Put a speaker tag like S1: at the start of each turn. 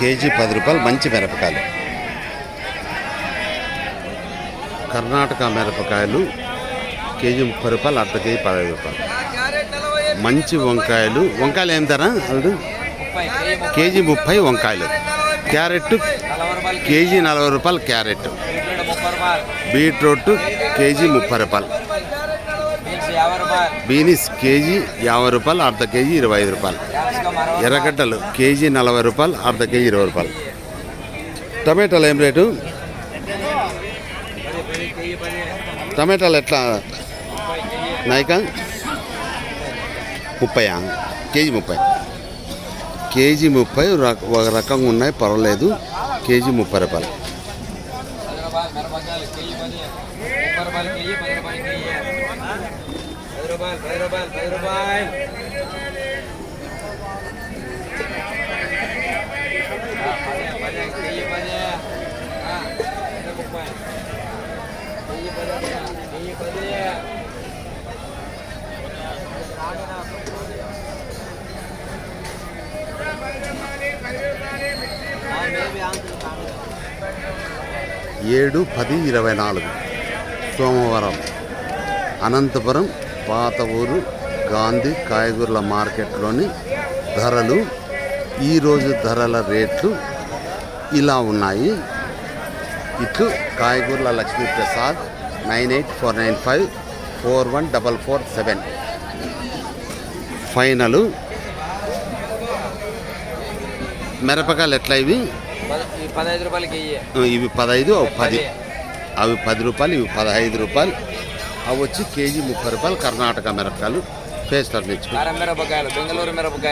S1: KG పది రూపాయలు మంచి మిరపకాయలు. కర్ణాటక మిరపకాయలు కేజీ ముప్పై రూపాయలు అర్ధ కేజీ పదహైదు రూపాయలు. మంచి వంకాయలు వంకాయలు ఏం ధర అల్లుడు? కేజీ ముప్పై వంకాయలు. క్యారెట్ కేజీ నలభై రూపాయలు క్యారెట్. బీట్రూట్ కేజీ ముప్పై రూపాయలు. బీనిస్ కేజీ యాభై రూపాయలు అర్ధ కేజీ ఇరవై ఐదు రూపాయలు. ఎర్రగడ్డలు కేజీ నలభై రూపాయలు అర్ధ కేజీ ఇరవై రూపాయలు. టమాటాలు ఏం రేటు? టమాటాలు ఎట్లా? నాయక? ముప్పయా కేజీ ముప్పై. కేజీ ముప్పై ఒక రకంగా ఉన్నాయి పర్వాలేదు. కేజీ ముప్పై రూపాయలు. ఏడు పది ఇరవై నాలుగు. సోమవారం అనంతపురం పాత ఊరు గాంధీ కాయగూరల మార్కెట్లోని ధరలు ఈరోజు ధరల రేట్లు ఇలా ఉన్నాయి. ఇట్లు కాయగూరల Lakshmiprasad nine eight four nine five four one double four seven. Final. మిరపకాయలు ఎట్లా ఇవి?
S2: పదహైదు రూపాయలకి
S1: ఇవి పదహైదు పది. అవి పది రూపాయలు ఇవి పదహైదు రూపాయలు. అవి వచ్చి కేజీ ముప్పై రూపాయలు కర్ణాటక మిరపకాయలు పేస్తారు అట్లా
S2: మిరపకాయలు బెంగళూరు మిరపకాయ